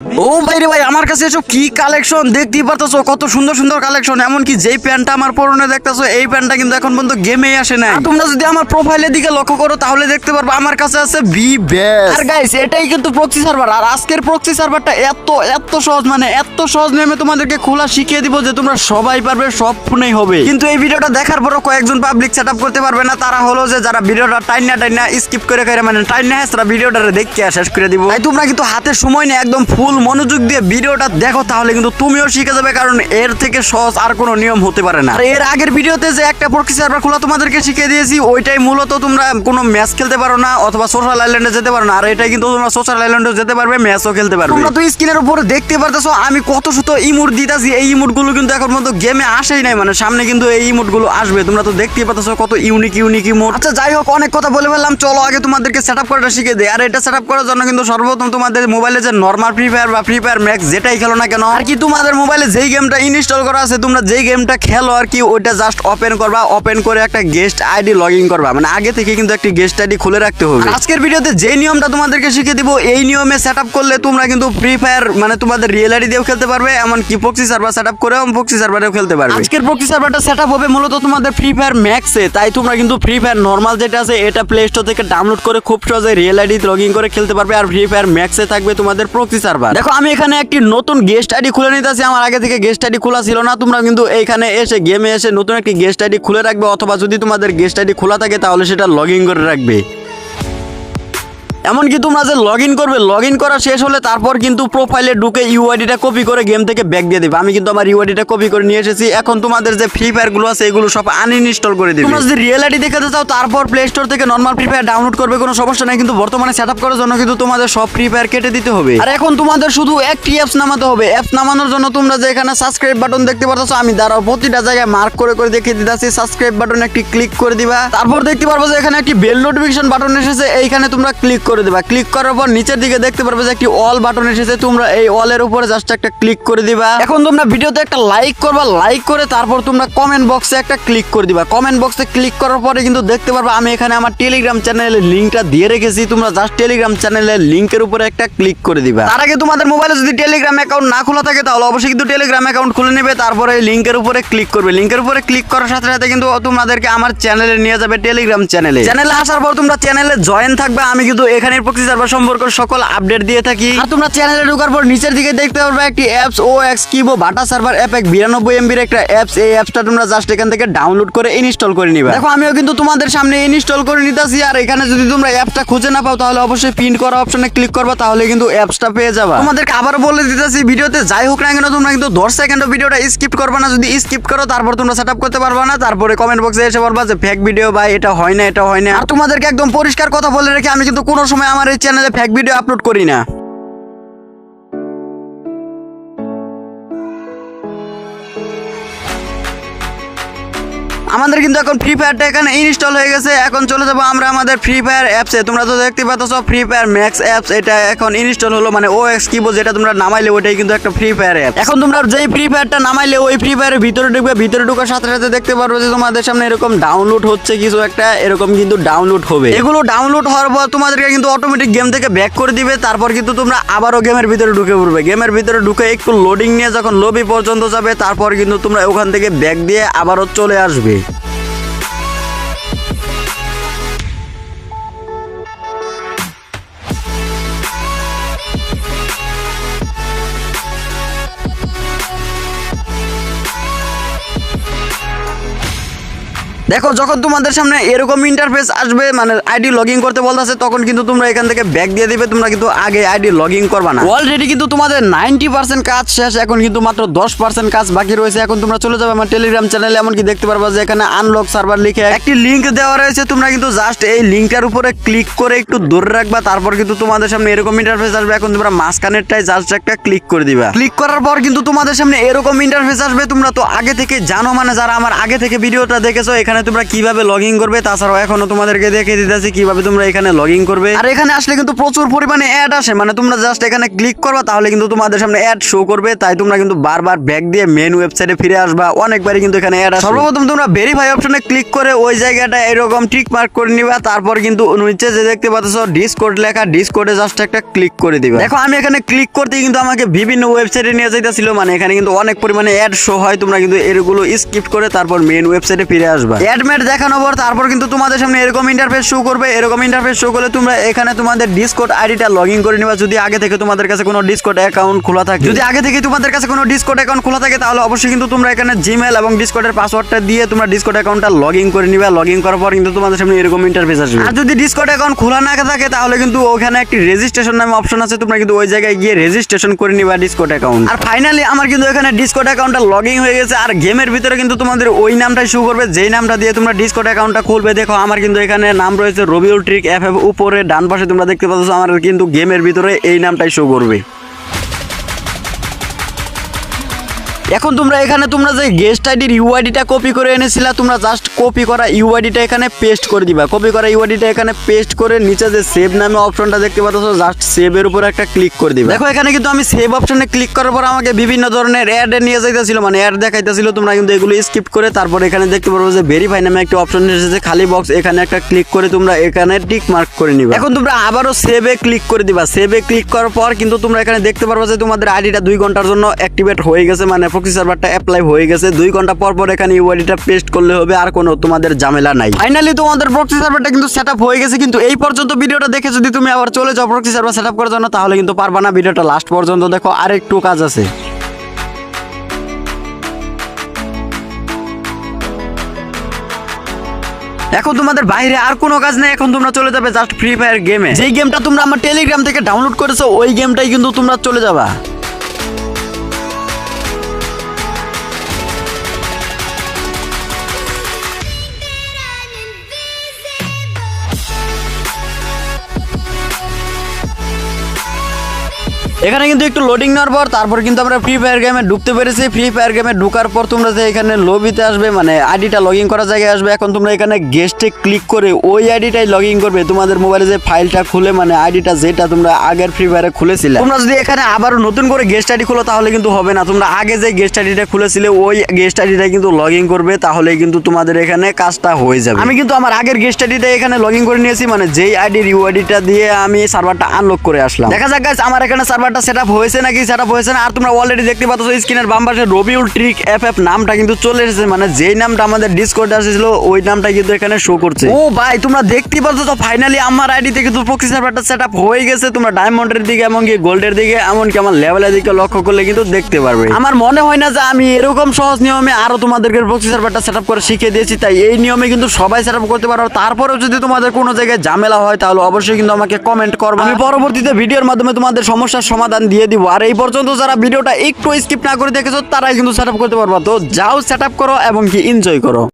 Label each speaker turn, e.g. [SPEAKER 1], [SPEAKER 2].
[SPEAKER 1] ও ভাই রে ভাই আমার কাছে এসব কি কালেকশন দেখতেই পারতেছো কত সুন্দর সুন্দর কালেকশন এমনকি যেই প্যান্টটা আমার পরনে দেখতেছো এই প্যান্টটা কিন্তু এখন পর্যন্ত গেমেই আসে না তোমরা যদি আমার প্রোফাইলের দিকে লক্ষ্য করো তাহলে দেখতে পারবে আমার কাছে আছে বি বেস আর গাইস এটাই কিন্তু প্রক্সি সার্ভার আর আজকের প্রক্সি সার্ভারটা এত এত সহজ মানে এত সহজ নেমে তোমাদেরকে খোলা শিখিয়ে দিব যে তোমরা সবাই পারবে সব ফোনেই হবে। কিন্তু এই ভিডিওটা দেখার পরও কয়েকজন পাবলিক সেট করতে পারবে না। তারা হলো যে যারা ভিডিওটা টাইনা টাইনা স্কিপ করে করে মানে টাইনা হেসরা ভিডিওটা দেখে শেষ করে দিব। তাই তোমরা কিন্তু হাতে সময় নেই একদম ফুল মনোযোগ দিয়ে ভিডিওটা দেখো তাহলে কিন্তু তুমিও শিখে যাবে কারণ এর থেকে সহজ আর কোনো নিয়ম হতে পারে না। আর এর আগের ভিডিওতে যে একটা প্রক্সি সার্ভার খোলা তোমাদেরকে শিখিয়ে দিয়েছি ওইটাই মূলত তোমরা কোনো ম্যাচ খেলতে পারো না অথবা সোশ্যাল আইল্যান্ডে যেতে পারো না আর এটাই কিন্তু তোমরা সোশ্যাল আইল্যান্ডে যেতে পারবে ম্যাচও খেলতে পারবে। তোমরা তো স্ক্রিনের উপরে দেখতে পারতেছো আমি কত শত ইমোট দিতাছি এই ইমোটগুলো কিন্তু এখন পর্যন্ত গেমে আসেই নাই মানে সামনে কিন্তু এই ইমোটগুলো আসবে তোমরা তো দেখতেই পারতেছো কত ইউনিক ইউনিক ইমোট আচ্ছা যাই হোক অনেক কথা বলে ফেললাম চলো আগে তোমাদেরকে সেট আপ করাটা শিখে দেয় আর এটা সেট আপ করার জন্য কিন্তু সর্বপ্রথম তোমাদের মোবাইলে যে নর্মাল ফ্রি ফায়ার বা ফ্রি ফায়ার ম্যাক্স যেটাই খেলো না কেন, আর কি তোমাদের মোবাইলে যেই গেমটা ইনস্টল করা আছে, তোমরা যেই গেমটা খেলো, আর কি ওইটা জাস্ট ওপেন করবা ওপেন করে একটা গেস্ট আইডি লগ ইন করবা। মানে আগে থেকে কিন্তু একটি গেস্ট আইডি খুলে রাখতে হবে। আজকের ভিডিওতে যে নিয়মটা তোমাদেরকে শিখে দিব, এই নিয়মে সেট করলে তোমরা কিন্তু ফ্রি ফায়ার মানে তোমাদের রিয়েল আইডি দিয়েও খেলতে পারবে, এমনকি প্রক্সি সার্ভার সেট আপ করেও প্রক্সি সার্ভারেও খেলতে পারবে। আজকের প্রক্সি সার্ভারটা সেট হবে মূলত তোমাদের ফ্রি ফায়ার ম্যাক্সে তাই তোমরা কিন্তু ফ্রি ফায়ার নর্মাল যেটা আছে, এটা প্লে স্টোর থেকে ডাউনলোড করে খুব সহজে রিয়েল আইডি লগ ইন করে খেলতে পারবে, আর ফ্রি ফায়ার ম্যাক্সে থাকবে তোমাদের প্রক্সি সার্ভার দেখো, আমি এখানে একটি নতুন গেস্ট আইডি খুলে নিতেছি। আমার আগে থেকে গেস্ট আইডি খোলা ছিল না। তোমরা কিন্তু এইখানে এসে গেমে এসে নতুন একটি গেস্ট আইডি খুলে রাখবে, অথবা যদি তোমাদের গেস্ট আইডি খোলা থাকে, তাহলে সেটা লগ করে রাখবে। এমনকি তোমরা যে লগ ইন করবে লগ ইন করা শেষ হলে তারপর কিন্তু প্রোফাইলে ঢুকে ইউআইডিটা কপি করে গেম থেকে ব্যাক দিয়ে দেবে। আমি কিন্তু আমার ইউআইডিটা কপি করে নিয়ে এসেছি। এখন তোমাদের যে ফ্রি ফায়ারগুলো আছে এগুলো সব আনইনস্টল করে দিবে। তোমরা যদি রিয়েল আইডি দেখাতে চাও তারপর প্লে স্টোর থেকে নর্মাল ফ্রি ফায়ার ডাউনলোড করবে কোনো সমস্যা নাই। কিন্তু বর্তমানে সেট আপ করার জন্য কিন্তু তোমাদের সব ফ্রি ফায়ার কেটে দিতে হবে। আর এখন তোমাদের শুধু একটি অ্যাপস নামাতে হবে। অ্যাপস নামানোর জন্য তোমরা যে এখানে সাবস্ক্রাইব বাটন দেখতে পারছ আমি দাঁড়াও প্রতিটা জায়গায় মার্ক করে করে দেখিয়ে দিতেছি। সাবস্ক্রাইব বাটন একটি ক্লিক করে দিবা। তারপর দেখতে পারব যে এখানে একটি বেল নোটিফিকেশন বাটন এসেছে। এইখানে তোমরা ক্লিক করে দিবা। ক্লিক করার পর নিচের দিকে দেখতে পারবে যে একটি অল বাটন এসেছে। তোমরা এই অলের উপরে জাস্ট একটা ক্লিক করে দিবা। এখন তোমরা ভিডিওতে একটা লাইক করবা। লাইক করে তারপর তোমরা কমেন্ট বক্সে একটা ক্লিক করে দিবা। কমেন্ট বক্সে ক্লিক করার পরে কিন্তু দেখতে পারবা, আমি এখানে আমার টেলিগ্রাম চ্যানেলের লিঙ্কটা দিয়ে রেখেছি। তোমরা জাস্ট টেলিগ্রাম চ্যানেলের লিঙ্কের উপরে একটা ক্লিক করে দিবা। তার আগে তোমাদের মোবাইলে যদি টেলিগ্রাম অ্যাকাউন্ট না খোলা থাকে, তাহলে অবশ্যই কিন্তু টেলিগ্রাম অ্যাকাউন্ট খুলে নেবে। তারপরে এই লিঙ্কের উপরে ক্লিক করবে। লিঙ্কের উপরে ক্লিক করার সাথে সাথে কিন্তু তোমাদেরকে আমার চ্যানেলে নিয়ে যাবে টেলিগ্রাম চ্যানেলে চ্যানেলে আসার পর তোমরা চ্যানেলে জয়েন থাকবে। আমি কিন্তু এখানের প্রক্সি সার্ভার সম্পর্কে সকল আপডেট দিয়ে থাকি। আর তোমরা চ্যানেলে ঢোকার পর নিচের দিকে দেখতে পারবে একটি অ্যাপস ও এক্স কিবো বাটা সার্ভার অ্যাপ এক বিরানব্বই এমবির একটা অ্যাপস এই অ্যাপসটা তোমরা জাস্ট এখান থেকে ডাউনলোড করে ইনস্টল করে নিবে। দেখো আমিও কিন্তু তোমাদের সামনে ইনস্টল করে নিতেছি। আর এখানে যদি তোমরা অ্যাপটা খুঁজে না পাও তাহলে অবশ্যই প্রিন্ট করা অপশনে ক্লিক করবা তাহলে কিন্তু অ্যাপসটা পেয়ে যাবা। তোমাদেরকে আবার বলে দিতেছি ভিডিওতে যাই হোক না কেন তোমরা কিন্তু দশ সেকেন্ড ভিডিওটা স্কিপ করবা না। যদি স্কিপ করো তারপর তোমরা সেট আপ করতে পারবা না। তারপরে কমেন্ট বক্সে এসে বলবা যে ফেক ভিডিও বা এটা হয় না এটা হয় না। আর তোমাদেরকে একদম পরিষ্কার কথা বলে রেখে আমি কিন্তু কোনো সময় আমার এই চ্যানেলে ফ্যাক ভিডিও আপলোড করি না। আমাদের কিন্তু এখন ফ্রি ফায়ারটা এখানে ইনস্টল হয়ে গেছে। এখন চলে যাব আমরা আমাদের ফ্রি ফায়ার অ্যাপসে তোমরা তো দেখতে পাচ্ছ ফ্রি ফায়ার ম্যাক্স অ্যাপস এটা এখন ইনস্টল হলো। মানে ও এক্স কিবোর্ড যেটা তোমরা নামাইলে, ওইটাই কিন্তু একটা ফ্রি ফায়ার অ্যাপ এখন তোমরা যেই ফ্রি ফায়ারটা নামাইলে, ওই ফ্রি ফায়ারের ভিতরে ঢুকবে। ভিতরে ঢুকার সাথে সাথে দেখতে পারবে যে তোমাদের সামনে এরকম ডাউনলোড হচ্ছে কিছু একটা, এরকম কিন্তু ডাউনলোড হবে। এগুলো ডাউনলোড হওয়ার পর তোমাদেরকে কিন্তু অটোমেটিক গেম থেকে ব্যাক করে দিবে। তারপর কিন্তু তোমরা আবারও গেমের ভিতরে ঢুকে পড়বে। গেমের ভিতরে ঢুকে একটু লোডিং নিয়ে যখন লবি পর্যন্ত যাবে, তারপর কিন্তু তোমরা ওখান থেকে ব্যাক দিয়ে আবারও চলে আসবে। দেখো, যখন তোমাদের সামনে এরকম ইন্টারফেস আসবে মানে আইডি লগ ইন করতে বলতেছে, তখন কিন্তু তোমরা এখান থেকে ব্যাক দিয়ে দিবে, তোমরা কিন্তু আগে আইডি লগ ইন করবা না। অলরেডি কিন্তু তোমাদের নাইনটি পার্সেন্ট কাজ শেষ, এখন কিন্তু মাত্র দশ পার্সেন্ট কাজ বাকি রয়েছে। এখন তোমরা চলে যাবে আমার টেলিগ্রাম চ্যানেলে এমনকি দেখতে পারবা যে এখানে আনলক সার্ভার লিখে একটি লিঙ্ক দেওয়া রয়েছে। তোমরা কিন্তু জাস্ট এই লিঙ্কটার উপরে ক্লিক করে একটু ধরে রাখবা, তারপর কিন্তু তোমাদের সামনে এরকম ইন্টারফেস আসবে। এখন তোমরা মাঝখানেরটাই জাস্ট একটা ক্লিক করে দিবা। ক্লিক করার পর কিন্তু তোমাদের সামনে এরকম ইন্টারফেস আসবে, তোমরা তো আগে থেকে জানো মানে যারা আমার আগে থেকে ভিডিওটা দেখেছ, এখানে এখানে তোমরা কীভাবে লগ ইন করবে? তাছাড়াও এখনও তোমাদেরকে দেখে দিতেছি কীভাবে তোমরা এখানে লগ ইন করবে। আর এখানে আসলে কিন্তু প্রচুর পরিমাণে অ্যাড আসে। মানে তোমরা জাস্ট এখানে ক্লিক করবা, তাহলে কিন্তু তোমাদের সামনে অ্যাড শো করবে। তাই তোমরা কিন্তু বারবার ব্যাক দিয়ে মেন ওয়েবসাইটে ফিরে আসবা। অনেকবারই কিন্তু এখানে অ্যাড আসে। সর্বপ্রথম তোমরা ভেরিফাই অপশনে ক্লিক করে ওই জায়গাটা এরকম টিক মার্ক করে নিবা। তারপর কিন্তু নিচে যে দেখতে পাচ্ছ ডিসকোড লেখা। ডিসকোডে জাস্ট একটা ক্লিক করে দিবা। দেখো, আমি এখানে ক্লিক করতে কিন্তু আমাকে বিভিন্ন ওয়েবসাইটে নিয়ে যাইতেছিল। মানে এখানে কিন্তু অনেক পরিমাণে অ্যাড শো হয়। তোমরা কিন্তু এগুলো স্কিপ করে তারপর মেন ওয়েবসাইটে ফিরে আসবা। অ্যাড ম্যাট দেখানোর পর তারপর কিন্তু তোমাদের সামনে এরকম ইন্টারফেস শো করবে। এরকম ইন্টারফেস শো করলে তোমরা এখানে তোমাদের ডিসকোড আইডিটা লগ ইন করে নিবা। যদি আগে থেকে তোমাদের কাছে কোনো ডিসকোড অ্যাকাউন্ট খোলা থাকে, যদি আগে থেকে তোমাদের কাছে কোনো ডিসকোড অ্যাকাউন্ট খোলা থাকে, তাহলে অবশ্যই কিন্তু তোমরা এখানে জিমেল এবং ডিসকোডের পাসওয়ার্ডটা দিয়ে তোমরা ডিসকোড অ্যাকাউন্টটা লগ ইন করে নিবা। লগ ইন করার পর কিন্তু তোমাদের সামনে এরকম ইন্টারফেস আসবে। আর যদি ডিসকোড অ্যাকাউন্ট খোলা না থাকে, তাহলে কিন্তু ওখানে একটি রেজিস্ট্রেশন নামে অপশন আছে। তোমরা কিন্তু ওই জায়গায় গিয়ে রেজিস্ট্রেশন করে নিবা ডিসকোড অ্যাকাউন্ট আর ফাইনালি আমার কিন্তু এখানে ডিসকোড অ্যাকাউন্টটা লগ ইন হয়ে গেছে। আর গেমের ভিতরে কিন্তু তোমাদের ওই নামটাই শো করবে। যেই নামটা দিয়ে তোমরা ডিসকোড অ্যাকাউন্টটা খুলবে। দেখো, আমার কিন্তু এখানে নাম রয়েছে রবিউল ট্রিক এফ উপরে, ডান পাশে তোমরা দেখতে পাচ্ছ, আমার কিন্তু গেমের ভিতরে এই নামটাই শো করবে। এখন তোমরা এখানে, তোমরা যে গেস্ট আইডির ইউআইডিটা কপি করে এনেছিলা, তোমরা জাস্ট কপি করা ইউআইডিটা এখানে পেস্ট করে দিবা। কপি করা ইউআইডিটা এখানে পেস্ট করে নিচে যে সেভ নামে অপশনটা দেখতে পাচ্ছ জাস্ট সেভের উপর একটা ক্লিক করে দিবা। দেখো, এখানে কিন্তু আমি সেভ অপশনে ক্লিক করার পর আমাকে বিভিন্ন ধরনের অ্যাড নিয়ে যাইতেছিল। মানে অ্যাড দেখাইতেছিল, তোমরা কিন্তু এগুলো স্কিপ করে তারপর এখানে দেখতে পারব যে ভেরিফাই নামে একটা অপশন এসেছে, খালি বক্স এখানে একটা ক্লিক করে তোমরা এখানে টিক মার্ক করে নিবা। এখন তোমরা আবারও সেভে ক্লিক করে দিবা। সেভে ক্লিক করার পর কিন্তু তোমরা এখানে দেখতে পারব যে তোমাদের আইডিটা দুই ঘণ্টার জন্য অ্যাক্টিভেট হয়ে গেছে মানে প্রক্সি সার্ভারটা অ্যাপ্লাই হয়ে গেছে। দুই ঘণ্টা পর পর এখানে ইউআইডিটা পেস্ট করলে হবে, আর কোনো তোমাদের ঝামেলা নাই। ফাইনালি তোমাদের প্রক্সি সার্ভারটা কিন্তু সেট হয়ে গেছে, কিন্তু এই পর্যন্ত ভিডিওটা দেখে যদি তুমি আবার চলে যাও প্রক্সি সার্ভার সেট করার জন্য, তাহলে কিন্তু পারবা না ভিডিওটা লাস্ট পর্যন্ত দেখো, আর একটু কাজ আছে। এখন তোমাদের বাইরে আর কোনো কাজ নেই, এখন তোমরা চলে যাবে জাস্ট ফ্রি ফায়ার গেমে যেই গেমটা তোমরা আমার টেলিগ্রাম থেকে ডাউনলোড করেছ, ওই গেমটাই কিন্তু তোমরা চলে যাবা। এখানে কিন্তু একটু লোডিং নেওয়ার পর তারপর কিন্তু আমরা ফ্রি ফায়ার গেমে ঢুকতে পেরেছি। ফ্রি ফায়ার গেমে ঢুকার পর তোমরা যে এখানে লবিতে আসবে মানে আইডিটা লগ ইন করার জায়গায় আসবে, এখন তোমরা এখানে গেস্টে ক্লিক করে ওই আইডিটাই লগ ইন করবে। তোমাদের মোবাইলে যে ফাইলটা খুলে মানে আইডিটা যেটা তোমরা আগের ফ্রি ফায়ারে খুলেছিলে। তোমরা যদি এখানে আবার নতুন করে গেস্ট আইডি খোলো, তাহলে কিন্তু হবে না। তোমরা আগে যে গেস্ট আইডিটা খুলেছিলে, ওই গেস্ট আইডিটা কিন্তু লগ ইন করবে তাহলে কিন্তু তোমাদের এখানে কাজটা হয়ে যাবে। আমি কিন্তু আমার আগের গেস্ট আইডিটা এখানে লগ ইন করে নিয়েছি মানে যেই আইডির ইউ আইডিটা দিয়ে আমি সার্ভারটা আনলক করে আসলাম। দেখা যাক আমার এখানে সার্ভারটা সেট আপ হয়েছে নাকি সেট আপ হয়েছে না? আর তোমরা অলরেডি দেখতে পাচ্ছ স্ক্রিনের বাম পাশে রবিউল ট্রিক এফ এফ নামটা কিন্তু চলে এসেছে। মানে যেই নামটা আমাদের ডিসকোডে আসছিল ওই নামটা কিন্তু এখানে শো করছে। ও ভাই তোমরা দেখতে পাচ্ছ তো ফাইনালি আমার আইডিতে কিন্তু প্রক্সি সার্ভারটা সেট আপ হয়ে গেছে। তোমরা ডায়মন্ডের দিকে এমনকি গোল্ডের দিকে এমনকি আমার লেভেলের দিকে লক্ষ্য করলে কিন্তু দেখতে পারবে। আমার মনে হয় না যে আমি এরকম সহজ নিয়মে আরও তোমাদেরকে প্রক্সি সার্ভারটা সেট আপ করে শিখিয়ে দিয়েছি। তাই এই নিয়মে কিন্তু সবাই সেট আপ করতে পারো। তারপরেও যদি তোমাদের কোনো জায়গায় ঝামেলা হয় তাহলে অবশ্যই কিন্তু আমাকে কমেন্ট করবে। আমি পরবর্তীতে ভিডিওর মাধ্যমে তোমাদের সমস্যার সমাধান দিয়ে দিব। আর এই পর্যন্ত যারা ভিডিওটা একটু স্কিপ না করে দেখেছ, তারাই কিন্তু সেট করতে পারবা। তো যাও সেট করো এবং কি এনজয় করো।